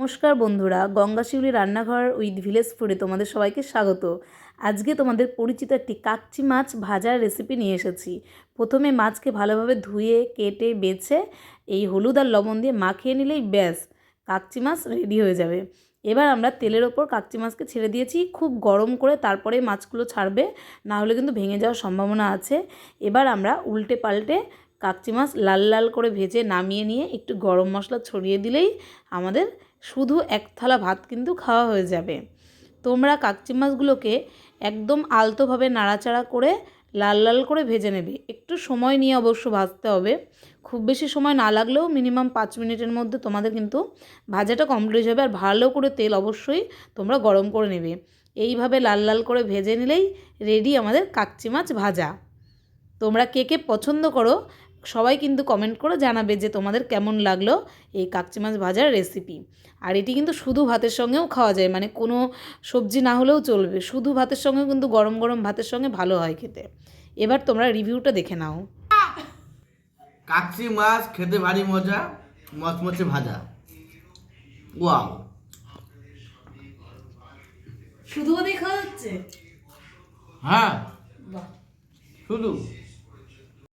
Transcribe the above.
নমস্কার বন্ধুরা, গঙ্গা শিউলি রান্নাঘর উইথ ভিলেজ ফুডে তোমাদের সবাইকে স্বাগত। আজকে তোমাদের পরিচিত একটি কাকচি মাছ ভাজার রেসিপি নিয়ে এসেছি। প্রথমে মাছকে ভালোভাবে ধুয়ে, কেটে, বেছে, এই হলুদ আর লবণ দিয়ে মাখিয়ে নিলেই ব্যাস কাকচি মাছ রেডি হয়ে যাবে। এবার আমরা তেলের ওপর কাকচি মাছকে ছেড়ে দিয়েছি, খুব গরম করে তারপরে মাছগুলো ছাড়বে, না হলে কিন্তু ভেঙে যাওয়ার সম্ভাবনা আছে। এবার আমরা উল্টে পাল্টে কাকচি মাছ লাল লাল করে ভেজে নামিয়ে নিয়ে একটু গরম মশলা ছড়িয়ে দিলেই আমাদের শুধু এক থালা ভাত কিন্তু খাওয়া হয়ে যাবে। তোমরা কাকচি মাছগুলোকে একদম আলতোভাবে নাড়াচাড়া করে লাল লাল করে ভেজে নেবে। একটু সময় নিয়ে অবশ্য ভাজতে হবে। খুব বেশি সময় না লাগলেও মিনিমাম পাঁচ মিনিটের মধ্যে তোমাদের কিন্তু ভাজাটা কমপ্লিট হবে আর ভালো করে তেল অবশ্যই তোমরা গরম করে নেবে। এইভাবে লাল লাল করে ভেজে নিলেই রেডি আমাদের কাকচি মাছ ভাজা। তোমরা কে কে পছন্দ করো সবাই কিন্তু কমেন্ট করে জানাবে যে তোমাদের কেমন লাগল এই কাকচি মাছ ভাজার রেসিপি আর এটি কিন্তু শুধু ভাতের সঙ্গেও খাওয়া যায় মানে কোনো সবজি না হলেও চলবে। শুধু ভাতের সঙ্গেও কিন্তু গরম গরম ভাতের সঙ্গে ভালো হয় খেতে। এবার তোমরা রিভিউটা দেখে নাও। কাকচি মাছ খেতে ভারী মজা মচমচে ভাজা। ওয়াও। শুধু দেখা যাচ্ছে হ্যাঁ। শুধু।